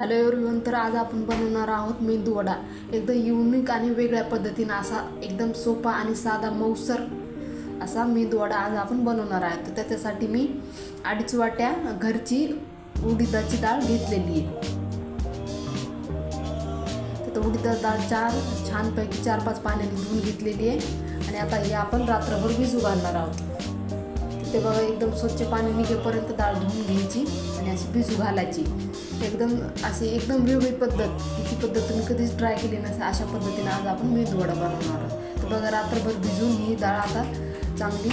Hello everyone तर आज आपण बनवणार आहोत मेंदू वडा एकदम युनिक आणि वेगळ्या पद्धतीनं असा एकदम सोपा आणि साधा मऊसर असा मेंदू वडा आज आपण बनवणार आहे तर त्याच्यासाठी मी अडीच वाट्या घरची उडीदाची डाळ घेतलेली आहे. तर उडीदाची डाळ चार छानपैकी चार पाच पाण्याने धुवून घेतलेली आहे. आणि आता हे आपण रात्रभर भिजू घालणार आहोत. ते बघा एकदम स्वच्छ पाणी निघेपर्यंत डाळ धुवून घ्यायची आणि अशी भिजू घालायची. एकदम अशी एकदम वेगळी पद्धत. तिची पद्धत तुम्ही कधीच ट्राय केली नसेल अशा पद्धतीने आज आपण मेदूवडा बनवणार आहोत. तर बघा रात्रभर भिजून ही डाळ आता चांगली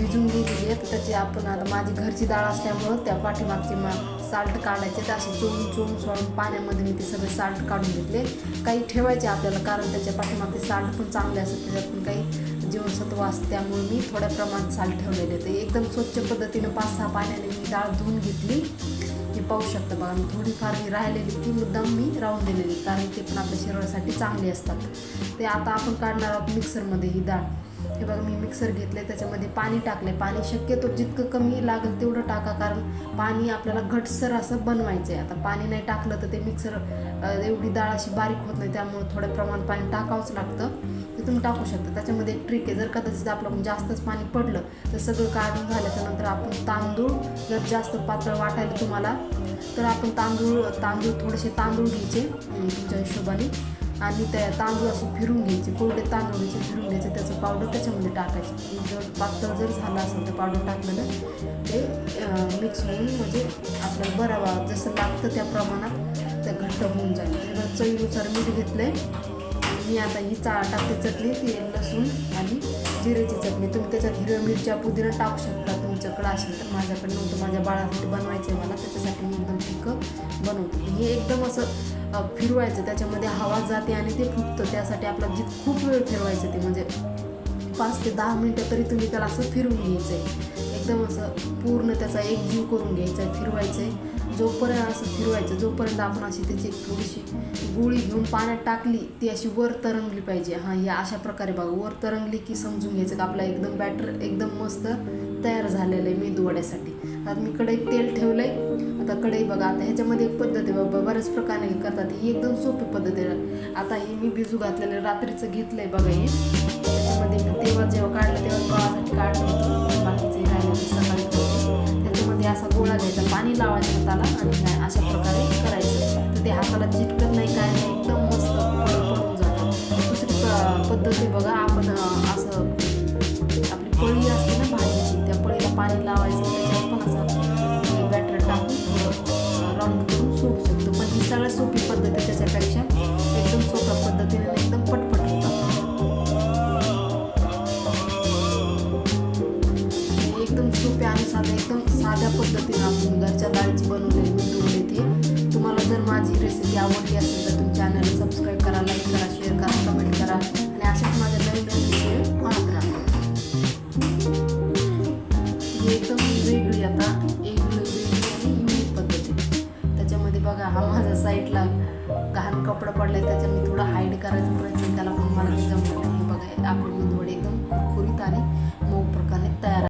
भिजून घेतलेली आहे तर त्याची आपण आता माझी घरची डाळ असल्यामुळं त्या पाठीमागची मा साल्ट काढायचे तर असे चोळून चोळून सोडून पाण्यामध्ये मी ते सगळे साल्ट काढून घेतले. काही ठेवायचे आपल्याला कारण त्याच्या पाठीमागचे साल्ट पण चांगले असतात. त्याच्यात पण काही जीवनसत्व असते. त्यामुळे मी थोड्या प्रमाणात साल्ट ठेवलेले ते एकदम स्वच्छ पद्धतीनं पाच सहा पाण्याने मी डाळ धुवून घेतली. हे पाहू शकता बघा मी थोडीफार ही राहिलेली ती मुद्दाम मी राहून दिलेली कारण ते पण आपल्या शरीरासाठी चांगली असतात. ते आता आपण काढणार आहोत मिक्सरमध्ये ही डाळ. हे बघा मी मिक्सर घेतले त्याच्यामध्ये पाणी टाकले पाणी शक्यतो जितकं कमी लागेल तेवढं टाका कारण पाणी आपल्याला घटसर असं बनवायचं आहे आता पाणी नाही टाकलं तर ते मिक्सर एवढी डाळ अशी बारीक होत नाही त्यामुळे थोड्या प्रमाणात पाणी टाकावंच लागतं. ते तुम्ही टाकू शकता. त्याच्यामध्ये एक ट्रिक आहे जर कदाचित आपलं म्हणजे जास्तच पाणी पडलं तर सगळं काढून झाल्याच्यानंतर आपण तांदूळ जर जास्त पातळ वाटायला तुम्हाला तर आपण तांदूळ तांदूळ थोडेसे तांदूळ घ्यायचे म्हणजे तुमच्या हिशोबाने. आणि त्या तांदूळ असे फिरून घ्यायचे. कोरडे तांदूळ पावडर त्याच्यामध्ये टाकायचं. जर पातळ जर झालं असेल तर पावडर टाकलं ते मिक्स होऊन म्हणजे आपल्याला बरावा जसं लागतं त्या प्रमाणात ते घट्ट होऊन जाईल. त्याला चवीनुसार मीठ घेतलं आहे मी आता ही चा टाकते चटणी ती लसूण आणि जिरेची चटणी. तुम्ही त्याच्यात हिरव्या मिरच्या पुदिना टाकू शकता तुमच्याकडं असेल तर. माझ्याकडे नव्हतं माझ्या बाळासाठी बनवायचं आहे मला त्याच्यासाठी मी एकदम फिकं बनवते. हे एकदम असं फिरवायचं. त्याच्यामध्ये हवा जाते आणि ते फुटतं त्यासाठी आपला जित खूप वेळ फिरवायचं ते म्हणजे पाच ते दहा मिनटं तरी तुम्ही त्याला असं फिरून घ्यायचं आहे एकदम असं पूर्ण त्याचा एक जीव करून घ्यायचा आहे फिरवायचं आहे जोपर्यंत असं फिरवायचं जोपर्यंत आपण अशी त्याची एक थोडीशी गोळी घेऊन पाण्यात टाकली ती अशी वर तरंगली पाहिजे. हां या अशा प्रकारे बघा वर तरंगली की समजून घ्यायचं का आपला एकदम बॅटर एकदम मस्त तयार झालेलं आहे मेदू वड्यासाठी आता मी कढईत तेल ठेवलं आहे आता कढई बघा आता ह्याच्यामध्ये एक पद्धत आहे बाबा बऱ्याच प्रकारे करतात. ही एकदम सोपी पद्धत आहे. आता हे मी भिजू घातलेलं रात्रीचं घेतलं आहे बघा हे. त्याच्यामध्ये तेव्हा जेव्हा काढलं तेव्हा गव्हासाठी काढलं होतं. बाकीचे राहिलं ते सकाळी त्याच्यामध्ये असा गोळा घ्यायचा पाणी लावायचं हाताला आणि काय अशा प्रकारे करायचं. तर ते हाताला चिटकत नाही काय नाही एकदम मस्त पडून जातं. दुसरी प- पद्धती बघा आपण असं आपली पळी असते ना भाजीची त्या पळीला पाणी लावायचं त्याच्यावर पण असं बॅटर टाकून रंग करून सोडू शकतो पण ही सगळ्यात सोपी साध्या पद्धतीने आपण घरच्या डाळीची बनवलेली मेंदू येते. तुम्हाला जर माझी रेसिपी आवडली असेल तर तुम्ही चॅनलला सबस्क्राईब करा लाईक करा शेअर करा कमेंट करा. आणि अशाच माझ्या नवीन रेसिपी व्हिडिओ राहा. ही एकदम वेगळी आता एक वेगळी आणि युनिक पद्धती त्याच्यामध्ये बघा हा माझा साईडला घाण कपडा पडला आहे त्याच्यामध्ये थोडा हाईड करायचा प्रयत्न त्याला पण मला जमलं नाही. बघा आपले मेंदवडे एकदम